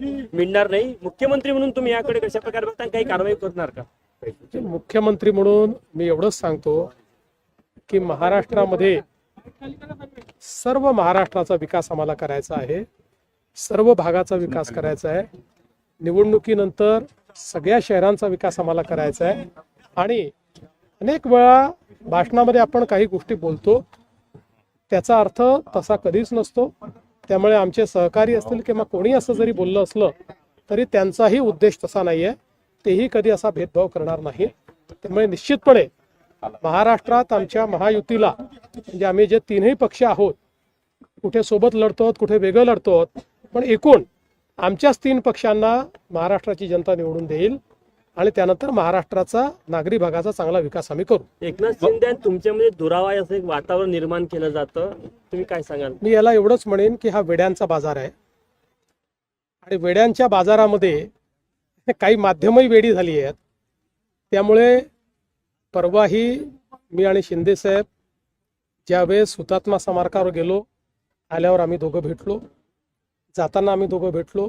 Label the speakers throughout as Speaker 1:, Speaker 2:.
Speaker 1: मिळणार नाही. मुख्यमंत्री म्हणून तुम्ही याकडे कशा प्रकारे बघता काही कारवाई करणार का?
Speaker 2: मुख्यमंत्री म्हणून मी एवढंच सांगतो की महाराष्ट्रामध्ये सर्व महाराष्ट्राचा विकास आम्हाला करायचा आहे. सर्व भागाचा विकास करायचा आहे. निवडणुकीनंतर सगळ्या शहरांचा विकास आम्हाला करायचा आहे. आणि अनेक वेळा भाषणामध्ये आपण काही गोष्टी बोलतो त्याचा अर्थ तसा कधीच नसतो. त्यामुळे आमचे सहकारी असतील किंवा कोणी असं जरी बोललं असलं तरी त्यांचाही उद्देश तसा नाही आहे तेही कधी असा भेदभाव करणार नाही. त्यामुळे निश्चितपणे महाराष्ट्रात आमच्या महायुतीला म्हणजे आम्ही जे तीनही पक्ष आहोत कुठे सोबत लढतो कुठे वेगळं लढतो पण एकूण आमच्याच तीन पक्षांना महाराष्ट्राची जनता निवडून देईल. आणि त्यानंतर महाराष्ट्राचा नागरी भागाचा चांगला विकास आम्ही करू.
Speaker 1: एकनाथ शिंदे तुमच्यामध्ये दुरावा आहे असं एक वातावरण निर्माण केलं जातं. तुम्ही काय सांगाल?
Speaker 2: मी याला एवढंच म्हणेन की हा वेड्यांचा बाजार आहे. आणि वेड्यांच्या बाजारामध्ये काही माध्यमही वेडी झाली आहेत. त्यामुळे परवाही मी आणि शिंदे साहेब ज्यावेळेस हुतात्मा स्मारकावर गेलो आल्यावर आम्ही दोघं भेटलो. जाताना आम्ही दोघं भेटलो.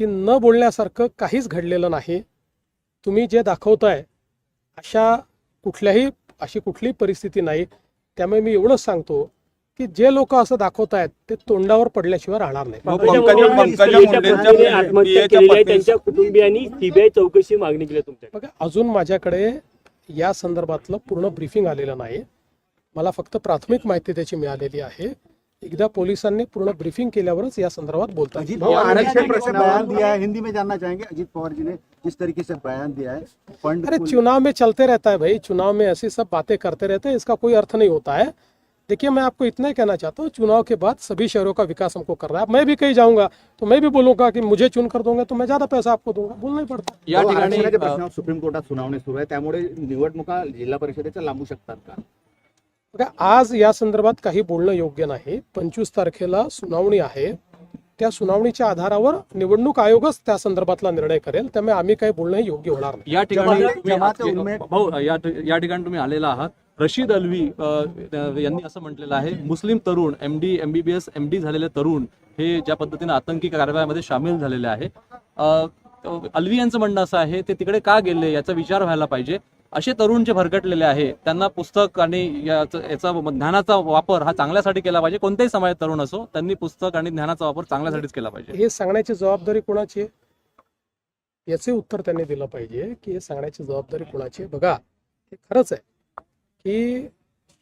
Speaker 2: की न बोलण्यासारखं काहीच घडलेलं नाही. तुम्ही जे दाखवताय अशा कुठल्याही अशी कुठलीही परिस्थिती नाही. त्यामुळे मी एवढंच सांगतो की जे लोक असं दाखवत आहेत ते तोंडावर पडल्याशिवाय राहणार नाही.
Speaker 1: त्यांच्या कुटुंबियांनी सीबीआय चौकशी मागणी केली तुमच्या
Speaker 2: बघा अजून माझ्याकडे या संदर्भातलं पूर्ण ब्रीफिंग आलेलं नाही. मला फक्त प्राथमिक माहिती त्याची मिळालेली आहे. एकदा पोलिसांनी पूर्ण ब्रीफिंग केल्यावरच या संदर्भात बोलतात
Speaker 3: अजीत पवार ने जिस बयान दिया है हिंदी में जानना चाहेंगे? अजीत पवार जी ने जिस तरीके से बयान दिया है फंड
Speaker 2: अरे चुनाव में चलते रहता है भाई चुनाव में ऐसी सब बातें करते रहते हैं इसका कोई अर्थ नहीं होता है। देखिए मैं आपको इतना ही कहना चाहता हूँ चुनाव के बाद सभी शहरों का विकास हमको कर रहा है। मैं भी कहीं जाऊँगा तो मैं भी बोलूँगा कि मुझे चुन कर दोगे तो मैं ज़्यादा पैसा आपको दूँगा बोलना ही पड़ता है।
Speaker 4: या ठिकाणी
Speaker 5: प्रश्नावर सुप्रीम कोर्टात सुनावणी सुरू आहे त्यामुळे निवडणुका जिल्हा परिषदेच्या लांबू शकतात का?
Speaker 2: बघा आज या संदर्भात काही बोलणं योग्य नाही. पंचवीस तारखेला सुनावणी आहे. त्या सुनावणीच्या आधारावर निवडणूक आयोगच त्या संदर्भातला निर्णय करेल. त्यामुळे आम्ही काही बोलणं हे योग्य होणार नाही.
Speaker 4: या ठिकाणी तुम्ही भाऊ या या ठिकाणी तुम्ही आलेला आहात. रशीद अलवी अ, यांनी असं म्हटलेलं आहे मुस्लिम तरुण M D M B B S M D झालेले तरुण हे ज्या पद्धतीने आतंकी कारवायामध्ये सामील झालेले आहे. अ, अलवी यांचं म्हणणं असं आहे ते तिकडे का गेले? याचा विचार व्हायला पाहिजे. असे तरुण जे भरकटलेले आहे त्यांना पुस्तक आणि याचा ज्ञानाचा वापर हा चांगल्यासाठी केला पाहिजे. कोणत्याही समाजात तरुण असो त्यांनी पुस्तक आणि ज्ञानाचा वापर चांगल्यासाठीच केला पाहिजे.
Speaker 2: हे सांगण्याची जबाबदारी कोणाची आहे? याचे उत्तर त्यांनी दिलं पाहिजे की हे सांगण्याची जबाबदारी कोणाची आहे? बघा हे खरंच आहे की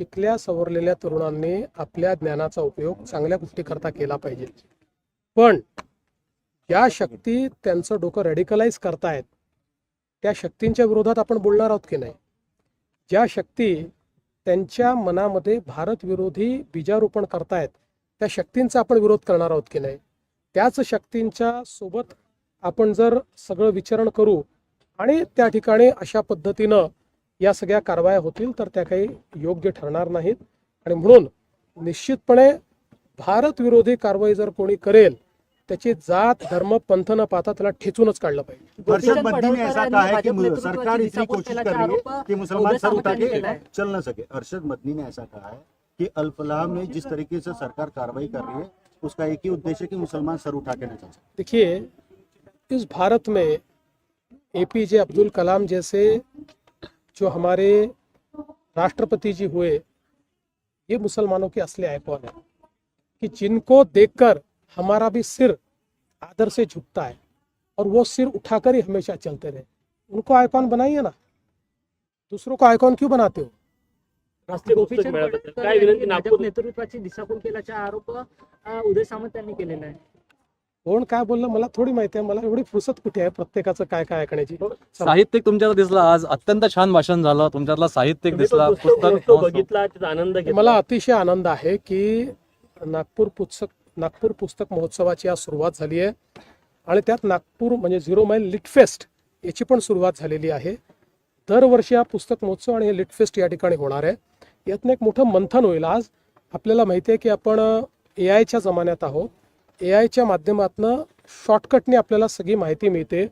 Speaker 2: इथल्या सवरलेल्या तरुणांनी आपल्या ज्ञानाचा उपयोग चांगल्या गोष्टीकरता केला पाहिजे. पण या शक्ती त्यांचं डोकं रेडिकलाइज करतायत त्या शक्तींच्या विरोधात आपण बोलणार आहोत की नाही? ज्या शक्ती त्यांच्या मनामध्ये भारत विरोधी बीजारोपण करतायत त्या शक्तींचा आपण विरोध करणार आहोत की नाही? त्याच शक्तींच्या सोबत आपण जर सगळं विचारण करू आणि त्या ठिकाणी अशा पद्धतीनं या सगळ्या कारवाया होतील तर त्या काही योग्य ठरणार नाहीत. आणि म्हणून निश्चितपणे भारत विरोधी कारवाई जर कोणी करेल त्याची जात धर्म पंथ न पाहता त्याला ठेचूनच काढलं पाहिजे.
Speaker 3: ऐसा कहा है कि सरकार इतनी कोशिश कर रही है कि मुसलमान सर उठा के. चल न सके. हर्षद बदनी ने ऐसा कहा है कि अल्फलाह में जिस तरीके से सरकार कार्रवाई कर रही है उसका एक ही उद्देश्य है कि मुसलमान सर उठा के न चल सके।
Speaker 2: देखिए इस भारत में एपीजे अब्दुल कलाम जैसे जो हमारे राष्ट्रपति जी हुए ये मुसलमानों के असली आइकॉन है? कि जिनको देखकर हमारा भी सिर आदर से झुकता है और वो सिर उठाकर ही हमेशा चलते रहे। उनको आइकॉन बनाइए ना। दूसरों को आइकॉन क्यों बनाते हो?
Speaker 1: काय
Speaker 6: यांनी
Speaker 1: विनंती?
Speaker 6: भाजप
Speaker 1: नागपूर
Speaker 6: नेतृत्वाची दिशाभूल केल्याचा आरोप अ, उदय सामंत यांनी केलेला आहे.
Speaker 2: कोण काय बोललं मला थोडी माहिती आहे. मला एवढी फुरसत कुठे आहे? प्रत्येकाचं काय काय ऐकण्याची
Speaker 4: साहित्यिक तुमच्यात दिसला. आज अत्यंत छान भाषण झालं. तुमच्यातला साहित्यिक दिसला.
Speaker 1: पुस्तक. बघितला त्याचा आनंद घेतला.
Speaker 2: मला अतिशय आनंद आहे की नागपूर पुस्तक नागपूर पुस्तक महोत्सवाची आज सुरुवात झाली आहे. आणि त्यात नागपूर म्हणजे झिरो माईल लिटफेस्ट याची पण सुरुवात झालेली आहे. दरवर्षी हा पुस्तक महोत्सव आणि हे लिटफेस्ट या ठिकाणी होणार आहे. यातनं एक मोठं मंथन होईल आज. आपल्याला माहिती आहे की आपण ए आयच्या जमान्यात आहोत. ए आयच्या माध्यमातनं शॉर्टकटने आपल्याला सगळी माहिती मिळते.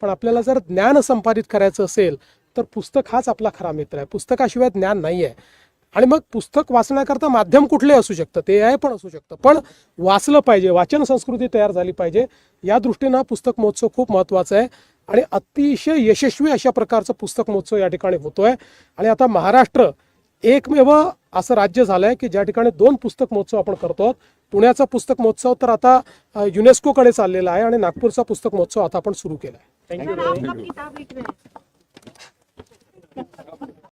Speaker 2: पण आपल्याला जर ज्ञान संपादित करायचं असेल तर पुस्तक हाच आपला खरा मित्र आहे. पुस्तकाशिवाय ज्ञान नाही आहे आणि मग पुस्तक वाचण्याकरता माध्यम कुठले असू शकतं ते आहे पण असू शकतं. पण वाचलं पाहिजे वाचन संस्कृती तयार झाली पाहिजे या दृष्टीनं हा पुस्तक महोत्सव खूप महत्त्वाचा आहे. आणि अतिशय यशस्वी अशा प्रकारचं पुस्तक महोत्सव या ठिकाणी होतोय. आणि आता महाराष्ट्र एकमेव असं राज्य झालंय की ज्या ठिकाणी दोन पुस्तक महोत्सव आपण करतो पुण्याचा पुस्तक महोत्सव तर आता युनेस्कोकडे चाललेला आहे आणि नागपूरचा पुस्तक महोत्सव आता आपण सुरू केला आहे